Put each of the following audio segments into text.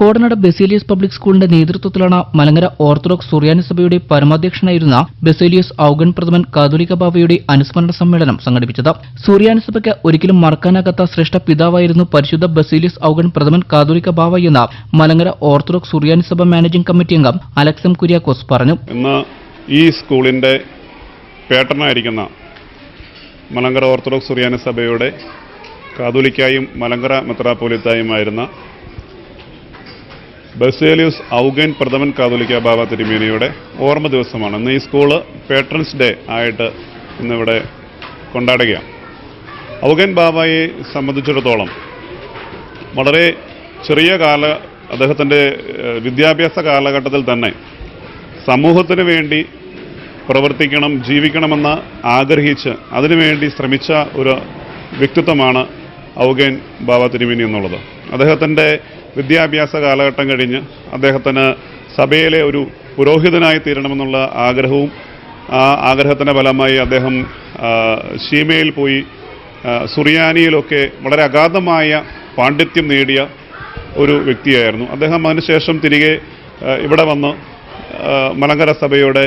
Kodanad Baselios public സ്കൂളിന്റെ നേതൃത്വത്തിലാണ് Malankara orthodox സുറിയാനി സഭയുടെ പരമാധ്യക്ഷനായിരുന്ന ബെസേലിയസ് ഔഗൻ പ്രഥമൻ കാതോലിക ബാബയുടെ അനുസ്മരണ സമ്മേളനം സംഘടിപ്പിച്ചത്. സുറിയാനി സഭയ്ക്ക് ഒരിക്കലും മറക്കാനാകാത്ത ശ്രേഷ്ഠ പിതാവായിരുന്നു പരിശുദ്ധ ബസേലിയസ് ഔഗൻ പ്രഥമൻ കാതോലിക ബാബ എന്ന മലങ്കര ഓർത്തഡോക്സ് സുറിയാനി സഭ മാനേജിംഗ് കമ്മിറ്റി അംഗം അലക്സം കുര്യാക്കോസ് പറഞ്ഞു. ഈ സ്കൂളിന്റെ പേട്ടനായിരിക്കുന്ന മലങ്കര ഓർത്തഡോക്സ് സുറിയാനി സഭയുടെ കാതോലിക്കായും മലങ്കര മെത്രാപ്പോലിത്തായുമായിരുന്ന ബസേലിയസ് ഔഗൻ പ്രഥമൻ കാതോലിക്ക ബാബ തിരുമേനിയുടെ ഓർമ്മ ദിവസമാണ്. ഇന്ന് ഈ സ്കൂൾ പേട്രൻസ് ഡേ ആയിട്ട് ഇന്നിവിടെ കൊണ്ടാടുകയാണ്. ഔഗൻ ബാബയെ സംബന്ധിച്ചിടത്തോളം വളരെ ചെറിയ കാല അദ്ദേഹത്തിന്റെ വിദ്യാഭ്യാസ കാലഘട്ടത്തിൽ തന്നെ സമൂഹത്തിന് വേണ്ടി പ്രവർത്തിക്കണം ജീവിക്കണമെന്ന് ആഗ്രഹിച്ച് അതിനുവേണ്ടി ശ്രമിച്ച ഒരു വ്യക്തിത്വമാണ് ഔഗേൻ ബാബ തിരുമേനി എന്നുള്ളത്. അദ്ദേഹത്തിന്റെ വിദ്യാഭ്യാസ കാലഘട്ടം കഴിഞ്ഞ് അദ്ദേഹത്തിന് സഭയിലെ ഒരു പുരോഹിതനായി തീരണമെന്നുള്ള ആഗ്രഹവും ആ ആഗ്രഹത്തിന്റെ ഫലമായി അദ്ദേഹം ഷീമയിൽ പോയി സുറിയാനിയിലൊക്കെ വളരെ അഗാധമായ പാണ്ഡിത്യം നേടിയ ഒരു വ്യക്തിയായിരുന്നു. അദ്ദേഹം അതിനുശേഷം തിരികെ ഇവിടെ വന്ന് മലങ്കര സഭയുടെ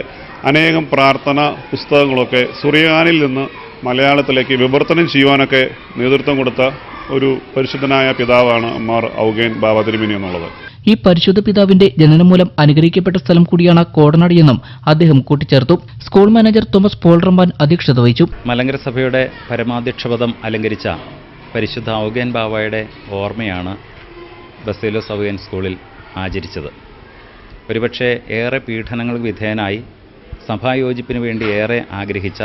അനേകം പ്രാർത്ഥന പുസ്തകങ്ങളൊക്കെ സുറിയാനിൽ നിന്ന് മലയാളത്തിലേക്ക് വിവർത്തനം ചെയ്യുവാനൊക്കെ നേതൃത്വം കൊടുത്ത ഒരു പരിശുദ്ധനായ പിതാവാണ് മാർ ഔഗേൻ ബാബ തിരുമിനി എന്നുള്ളത്. ഈ പരിശുദ്ധ പിതാവിന്റെ ജനനം മൂലം അനുഗ്രഹിക്കപ്പെട്ട സ്ഥലം കൂടിയാണ് കോടനാട് എന്നും അദ്ദേഹം കൂട്ടിച്ചേർത്തു. School manager Thomas Paul Ramban അധ്യക്ഷത വഹിച്ചു. മലങ്കര സഭയുടെ പരമാധ്യക്ഷപദം അലങ്കരിച്ച പരിശുദ്ധ ഔഗേൻ ബാവയുടെ ഓർമ്മയാണ് ബസേലോസ് ഔഗേൻ സ്കൂളിൽ ആചരിച്ചത്. ഒരുപക്ഷെ ഏറെ പീഡനങ്ങൾക്ക് വിധേയനായി സഭായോജിപ്പിന് വേണ്ടി ഏറെ ആഗ്രഹിച്ച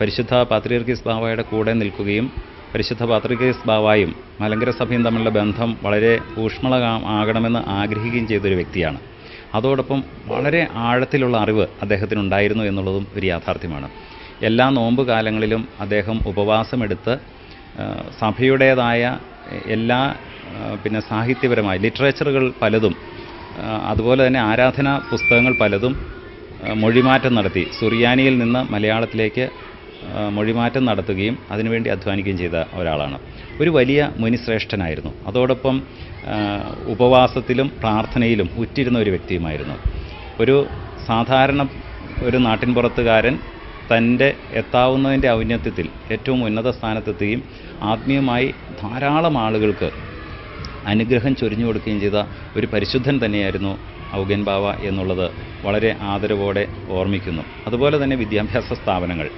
പരിശുദ്ധ പാത്രിയർക്കീസ് ബാവയുടെ കൂടെ നിൽക്കുകയും പരിശുദ്ധ പാത്രികേസ് ബാവായും മലങ്കര സഭയും തമ്മിലുള്ള ബന്ധം വളരെ ഊഷ്മള ആകണമെന്ന് ആഗ്രഹിക്കുകയും ചെയ്തൊരു വ്യക്തിയാണ്. അതോടൊപ്പം വളരെ ആഴത്തിലുള്ള അറിവ് അദ്ദേഹത്തിനുണ്ടായിരുന്നു എന്നുള്ളതും ഒരു യാഥാർത്ഥ്യമാണ്. എല്ലാ നോമ്പ് കാലങ്ങളിലും അദ്ദേഹം ഉപവാസമെടുത്ത് സഭയുടേതായ എല്ലാ പിന്നെ സാഹിത്യപരമായ ലിറ്ററേച്ചറുകൾ പലതും അതുപോലെ തന്നെ ആരാധനാ പുസ്തകങ്ങൾ പലതും മൊഴിമാറ്റം നടത്തി. സുറിയാനിയിൽ നിന്ന് മലയാളത്തിലേക്ക് മൊഴിമാറ്റം നടത്തുകയും അതിനുവേണ്ടി അധ്വാനിക്കുകയും ചെയ്ത ഒരാളാണ്. ഒരു വലിയ മുനിശ്രേഷ്ഠനായിരുന്നു. അതോടൊപ്പം ഉപവാസത്തിലും പ്രാർത്ഥനയിലും ഉറ്റിരുന്ന ഒരു വ്യക്തിയുമായിരുന്നു. ഒരു സാധാരണ ഒരു നാട്ടിൻപുറത്തുകാരൻ തന്റെ എത്താവുന്നതിന്റെ ഔന്നത്യത്തിൽ ഏറ്റവും ഉന്നത സ്ഥാനത്തെത്തുകയും ആത്മീയമായി ധാരാളം ആളുകൾക്ക് അനുഗ്രഹം ചൊരിഞ്ഞു കൊടുക്കുകയും ചെയ്ത ഒരു പരിശുദ്ധൻ തന്നെയായിരുന്നു ഔഗൻ ബാവ എന്നുള്ളത് വളരെ ആദരവോടെ ഓർമ്മിക്കുന്നു. അതുപോലെ തന്നെ വിദ്യാഭ്യാസ സ്ഥാപനങ്ങൾ.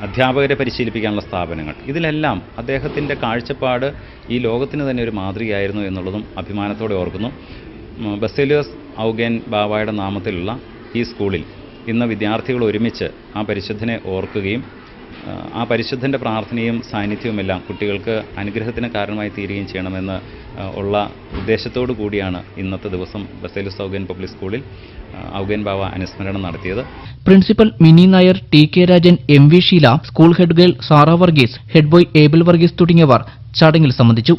അധ്യാപകരെ പരിശീലിപ്പിക്കാനുള്ള സ്ഥാപനങ്ങൾ. ഇതിലെല്ലാം അദ്ദേഹത്തിന്റെ കാഴ്ചപ്പാട് ഈ ലോകത്തിന് തന്നെ ഒരു മാതൃകയായിരുന്നു എന്നുള്ളതും അഭിമാനത്തോടെ ഓർക്കുന്നു. ബസേലിയസ് ഔഗൻ ബാവായുടെ നാമത്തിലുള്ള ഈ സ്കൂളിൽ ഇന്ന് വിദ്യാർത്ഥികൾ ഒരുമിച്ച് ആ പരിശുദ്ധനെ ഓർക്കുകയും ആ പരിശുദ്ധന്റെ പ്രാർത്ഥനയും സാന്നിധ്യവുമെല്ലാം കുട്ടികൾക്ക് അനുഗ്രഹത്തിന് കാരണമായി തീരുകയും ചെയ്യണമെന്ന് ഉള്ള ഉദ്ദേശത്തോടു കൂടിയാണ് ഇന്നത്തെ ദിവസം ബസേലുസ് ഔഗൻ പബ്ലിക് സ്കൂളിൽ ഔഗൻ ബാവ അനുസ്മരണം നടത്തിയത്. Principal Mini Nair T K Rajan M V Sheela school head girl Sara Varghese head boy Abel Varghese തുടങ്ങിയവർ ചടങ്ങിൽ സംബന്ധിച്ചു.